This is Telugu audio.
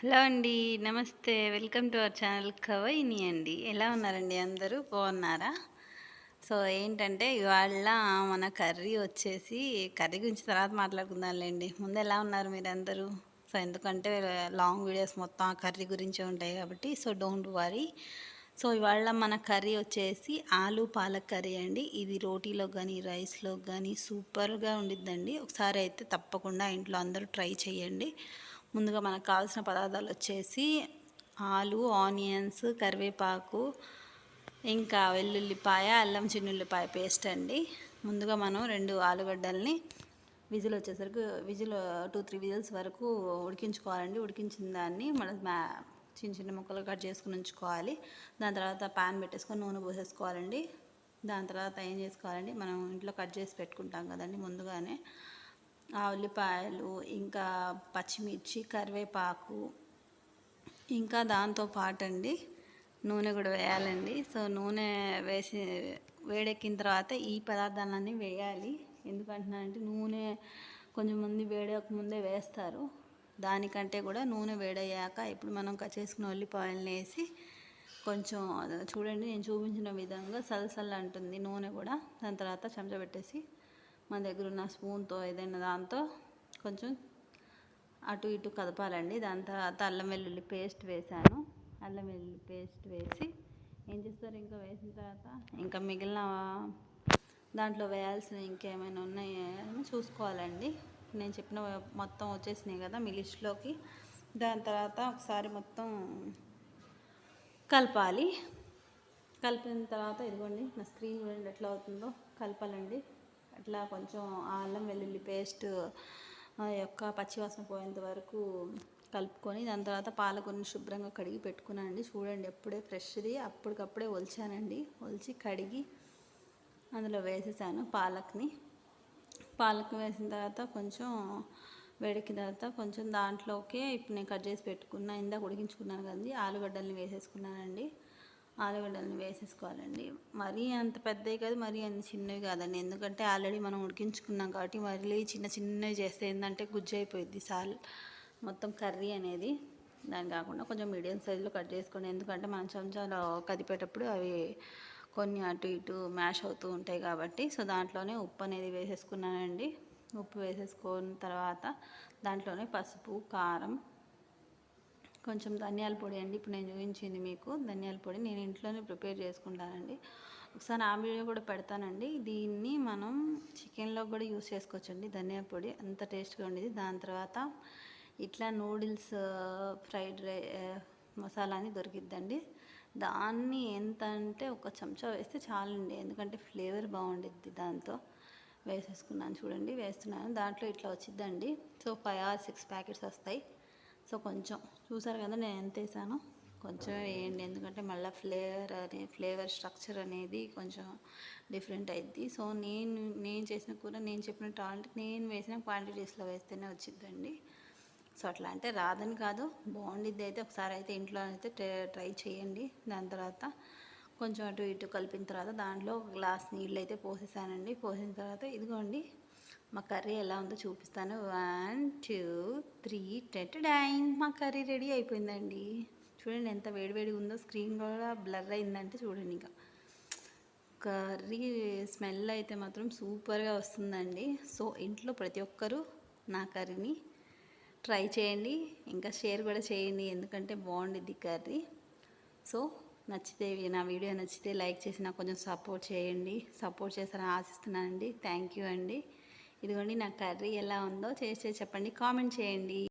హలో అండి నమస్తే. వెల్కమ్ టు అవర్ ఛానల్ కవైని అండి. ఎలా ఉన్నారండి అందరూ? బాగున్నారా? సో ఏంటంటే ఇవాళ మన కర్రీ వచ్చేసి కర్రీ గురించి తర్వాత మాట్లాడుకుందాంలేండి. ముందు ఎలా ఉన్నారు మీరు అందరూ సో ఎందుకంటే లాంగ్ వీడియోస్ మొత్తం ఆ కర్రీ గురించి ఉంటాయి కాబట్టి సో డోంట్ వరీ. సో ఇవాళ మన కర్రీ వచ్చేసి ఆలు పాలక్ కర్రీ అండి. ఇది రోటీలో కానీ రైస్లో కానీ సూపర్గా ఉండిద్దండి. ఒకసారి అయితే తప్పకుండా ఇంట్లో అందరూ ట్రై చేయండి ముందుగా మనకు కావాల్సిన పదార్థాలు వచ్చేసి ఆలు ఆనియన్స్ కరివేపాకు ఇంకా వెల్లుల్లిపాయ అల్లం చిన్నుల్లిపాయ పేస్ట్ అండి. ముందుగా మనం రెండు ఆలుగడ్డల్ని విజిల్ వచ్చేసరికి విజిల్ టూ త్రీ విజిల్స్ వరకు ఉడికించుకోవాలండి. ఉడికించిన దాన్ని మనం చిన్న చిన్న ముక్కలు కట్ చేసుకుని ఉంచుకోవాలి. దాని తర్వాత ప్యాన్ పెట్టేసుకొని నూనె పోసేసుకోవాలండి. దాని తర్వాత ఏం చేసుకోవాలండి? మనం ఇంట్లో కట్ చేసి పెట్టుకుంటాం కదండి ముందుగానే. ఆ ఉల్లిపాయలు ఇంకా పచ్చిమిర్చి కరివేపాకు ఇంకా దాంతో పాటు అండి నూనె కూడా వేయాలండి. సో నూనె వేసి వేడెక్కిన తర్వాత ఈ పదార్థాలన్నీ వేయాలి. ఎందుకంటున్నానంటే నూనె కొంచెం మంది వేడక ముందే వేస్తారు. దానికంటే కూడా నూనె వేడయ్యాక ఇప్పుడు మనం కట్ చేసుకున్న ఉల్లిపాయలను వేసి కొంచెం చూడండి నేను చూపించిన విధంగా సలసల్ అంటుంది నూనె కూడా. దాని తర్వాత చెంచా పెట్టేసి మన దగ్గర ఉన్న స్పూన్తో ఏదైనా దాంతో కొంచెం అటు ఇటు కదపాలండి. దాని తర్వాత అల్లం వెల్లుల్లి పేస్ట్ వేసాను. అల్లం వెల్లుల్లి పేస్ట్ వేసి ఏం చేస్తారు ఇంకా వేసిన తర్వాత? ఇంకా మిగిలిన దాంట్లో వేయాల్సిన ఇంకేమైనా ఉన్నాయని చూసుకోవాలండి. నేను చెప్పిన మొత్తం వచ్చేసినాయి కదా మీ లిస్ట్లోకి. దాని తర్వాత ఒకసారి మొత్తం కలపాలి. కలిపిన తర్వాత ఇదిగోండి నా స్క్రీన్ చూడండి ఎట్లా అవుతుందో. కలపాలండి. అట్లా కొంచెం అల్లం వెల్లుల్లి పేస్ట్ యొక్క పచ్చివాసన పోయేంత వరకు కలుపుకొని దాని తర్వాత పాలకొని శుభ్రంగా కడిగి పెట్టుకున్నానండి. చూడండి ఎప్పుడే ఫ్రెష్ది అప్పటికప్పుడే ఒలిచానండి. ఒలిచి కడిగి అందులో వేసేసాను పాలక్ని. పాలక్ వేసిన తర్వాత కొంచెం వేడికిన తర్వాత కొంచెం దాంట్లోకే ఇప్పుడు నేను కట్ చేసి పెట్టుకున్న ఇందాక ఉడికించుకున్నాను కదండి ఆలుగడ్డల్ని వేసేసుకున్నానండి. ఆలుగడ్డలను వేసేసుకోవాలండి. మరీ అంత పెద్దవి కాదు మరీ అంత చిన్నవి కాదండి. ఎందుకంటే ఆల్రెడీ మనం ఉడికించుకున్నాం కాబట్టి మరీ చిన్న చిన్నవి చేస్తే ఏంటంటే గుజ్జు అయిపోయింది సాల్ మొత్తం కర్రీ అనేది. దాని కాకుండా కొంచెం మీడియం సైజులో కట్ చేసుకోండి. ఎందుకంటే మనం చెంచాలో కదిపేటప్పుడు అవి కొన్ని అటు ఇటు మ్యాష్ అవుతూ ఉంటాయి కాబట్టి. సో దాంట్లోనే ఉప్పు అనేది వేసేసుకున్నానండి. ఉప్పు వేసేసుకున్న తర్వాత దాంట్లోనే పసుపు కారం కొంచెం ధనియాల పొడి అండి. ఇప్పుడు నేను చూపించింది మీకు. ధనియాల పొడి నేను ఇంట్లోనే ప్రిపేర్ చేసుకుంటానండి. ఒకసారి ఆ వీడియో కూడా పెడతానండి. దీన్ని మనం చికెన్లో కూడా యూస్ చేసుకోవచ్చండి. ధనియాల పొడి అంత టేస్ట్గా ఉండేది. దాని తర్వాత ఇట్లా నూడిల్స్ ఫ్రైడ్ రై మసాలాని దొరికిద్దండి. దాన్ని ఎంత అంటే ఒక చెంచా వేస్తే చాలండి. ఎందుకంటే ఫ్లేవర్ బాగుండిద్ది దాంతో. వేసేసుకున్నాను చూడండి. వేస్తున్నాను. దాంట్లో ఇట్లా వచ్చిద్దండి. So five or six packets వస్తాయి. సో కొంచెం చూసారు కదా నేను ఎంత వేసాను? కొంచెం వేయండి. ఎందుకంటే మళ్ళీ ఫ్లేవర్ అనే ఫ్లేవర్ స్ట్రక్చర్ అనేది కొంచెం డిఫరెంట్ అయింది సో నేను నేను చేసిన కూర నేను చెప్పిన టాలెంట్ నేను వేసిన క్వాంటిటీస్లో వేస్తేనే వచ్చిద్దండి. సో అట్లా అంటే రాదని కాదు. బాగుండిద్ది అయితే ఒకసారి అయితే ఇంట్లో అయితే ట్రై చేయండి. దాని తర్వాత కొంచెం అటు ఇటు కలిపిన తర్వాత దాంట్లో ఒక గ్లాస్ నీళ్ళు అయితే పోసేసానండి. పోసిన తర్వాత ఇదిగోండి మా కర్రీ ఎలా ఉందో చూపిస్తాను. One two. త్రీ టెట్ డైన్ మా కర్రీ రెడీ అయిపోయిందండి. చూడండి ఎంత వేడివేడి ఉందో స్క్రీన్ కూడా బ్లర్ అయిందంటే చూడండి ఇంకా. కర్రీ స్మెల్ అయితే మాత్రం సూపర్గా వస్తుందండి. సో ఇంట్లో ప్రతి ఒక్కరూ నా కర్రీని ట్రై చేయండి ఇంకా షేర్ కూడా చేయండి ఎందుకంటే బాగుండిద్ది కర్రీ. సో నచ్చితే నా వీడియో నచ్చితే లైక్ చేసి నాకు కొంచెం సపోర్ట్ చేయండి. సపోర్ట్ చేస్తారని ఆశిస్తున్నానండి. థ్యాంక్ యూ అండి. ఇదిగోండి నా కర్రీ ఎలా ఉందో చేసి చెప్పండి. కామెంట్ చేయండి.